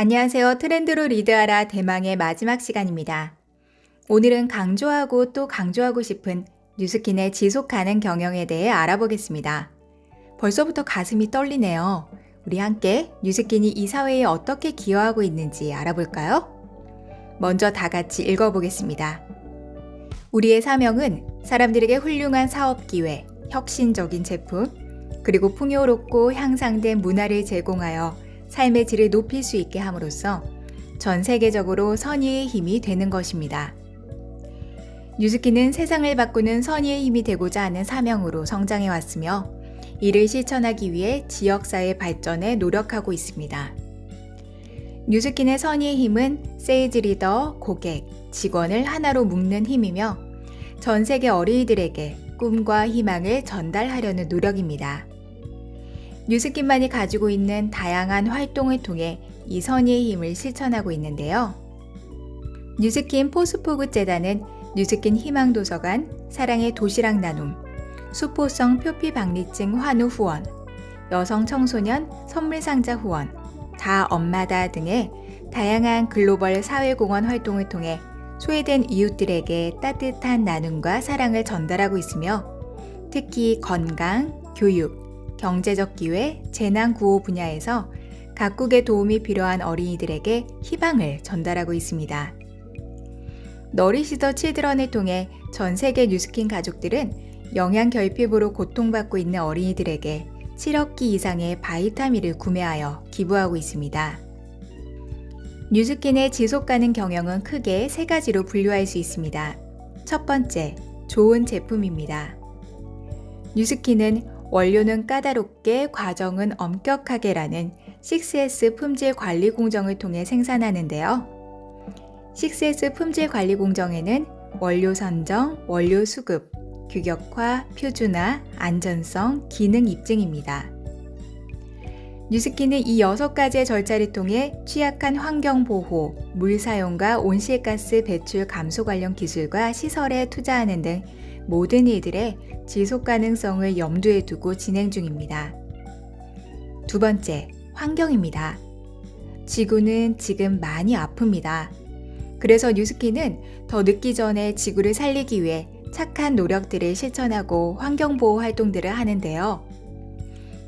안녕하세요. 트렌드로 리드하라 대망의 마지막 시간입니다. 오늘은 강조하고 또 강조하고 싶은 뉴스킨의 지속 가능 경영에 대해 알아보겠습니다. 벌써부터 가슴이 떨리네요. 우리 함께 뉴스킨이 이 사회에 어떻게 기여하고 있는지 알아볼까요? 먼저 다 같이 읽어보겠습니다. 우리의 사명은 사람들에게 훌륭한 사업 기회, 혁신적인 제품, 그리고 풍요롭고 향상된 문화를 제공하여 삶의 질을 높일 수 있게 함으로써 전 세계적으로 선의의 힘이 되는 것입니다. 뉴스키는 세상을 바꾸는 선의의 힘이 되고자 하는 사명으로 성장해 왔으며 이를 실천하기 위해 지역사회 발전에 노력하고 있습니다. 뉴스킨의 선의의 힘은 세일즈 리더, 고객, 직원을 하나로 묶는 힘이며 전 세계 어린이들에게 꿈과 희망을 전달하려는 노력입니다. 뉴스킨만이 가지고 있는 다양한 활동을 통해 이 선의의 힘을 실천하고 있는데요. 뉴스킨 포스포그 재단은 뉴스킨 희망 도서관, 사랑의 도시락 나눔, 수포성 표피 박리증 환우 후원, 여성 청소년 선물 상자 후원, 다 엄마다 등의 다양한 글로벌 사회 공헌 활동을 통해 소외된 이웃들에게 따뜻한 나눔과 사랑을 전달하고 있으며 특히 건강, 교육, 경제적 기회, 재난 구호 분야에서 각국의 도움이 필요한 어린이들에게 희망을 전달하고 있습니다. 너리시더 칠드런을 통해 전 세계 뉴스킨 가족들은 영양 결핍으로 고통받고 있는 어린이들에게 7억 기 이상의 바이타민을 구매하여 기부하고 있습니다. 뉴스킨의 지속 가능 경영은 크게 세 가지로 분류할 수 있습니다. 첫 번째, 좋은 제품입니다. 뉴스킨은 원료는 까다롭게 과정은 엄격하게라는 6S 품질 관리 공정을 통해 생산하는데요. 6S 품질 관리 공정에는 원료 선정, 원료 수급, 규격화, 표준화, 안전성, 기능 입증입니다. 뉴스키는 이 6가지의 절차를 통해 취약한 환경 보호, 물 사용과 온실가스 배출 감소 관련 기술과 시설에 투자하는 등 모든 이들의 지속 가능성을 염두에 두고 진행 중입니다. 두 번째, 환경입니다. 지구는 지금 많이 아픕니다. 그래서 뉴스키는 더 늦기 전에 지구를 살리기 위해 착한 노력들을 실천하고 환경보호 활동들을 하는데요.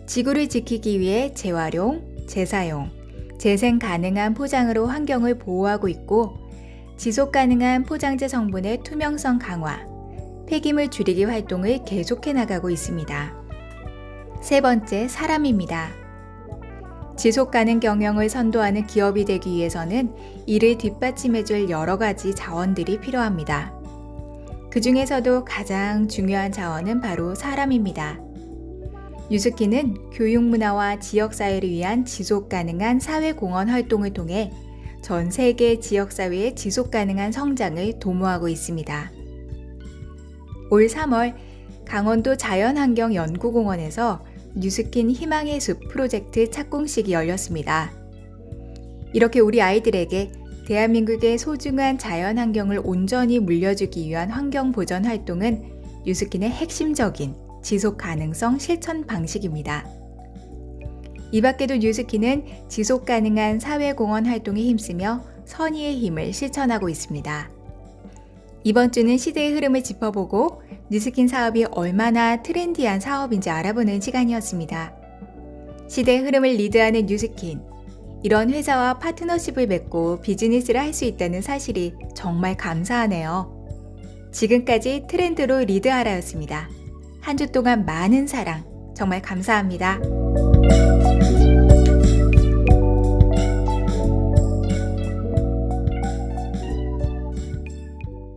지구를 지키기 위해 재활용, 재사용, 재생 가능한 포장으로 환경을 보호하고 있고 지속 가능한 포장재 성분의 투명성 강화, 폐기물 줄이기 활동을 계속해 나가고 있습니다. 세 번째, 사람입니다. 지속 가능 경영을 선도하는 기업이 되기 위해서는 이를 뒷받침해줄 여러 가지 자원들이 필요합니다. 그 중에서도 가장 중요한 자원은 바로 사람입니다. 유스키는 교육 문화와 지역 사회를 위한 지속 가능한 사회 공헌 활동을 통해 전 세계 지역 사회의 지속 가능한 성장을 도모하고 있습니다. 올 3월 강원도 자연환경연구공원에서 뉴스킨 희망의 숲 프로젝트 착공식이 열렸습니다. 이렇게 우리 아이들에게 대한민국의 소중한 자연 환경을 온전히 물려주기 위한 환경 보전 활동은 뉴스킨의 핵심적인 지속 가능성 실천 방식입니다. 이 밖에도 뉴스키는 지속 가능한 사회 공헌 활동에 힘쓰며 선의의 힘을 실천하고 있습니다. 이번 주는 시대의 흐름을 짚어보고 뉴스킨 사업이 얼마나 트렌디한 사업인지 알아보는 시간이었습니다. 시대의 흐름을 리드하는 뉴스킨. 이런 회사와 파트너십을 맺고 비즈니스를 할 수 있다는 사실이 정말 감사하네요. 지금까지 트렌드로 리드하라였습니다. 한 주 동안 많은 사랑 정말 감사합니다.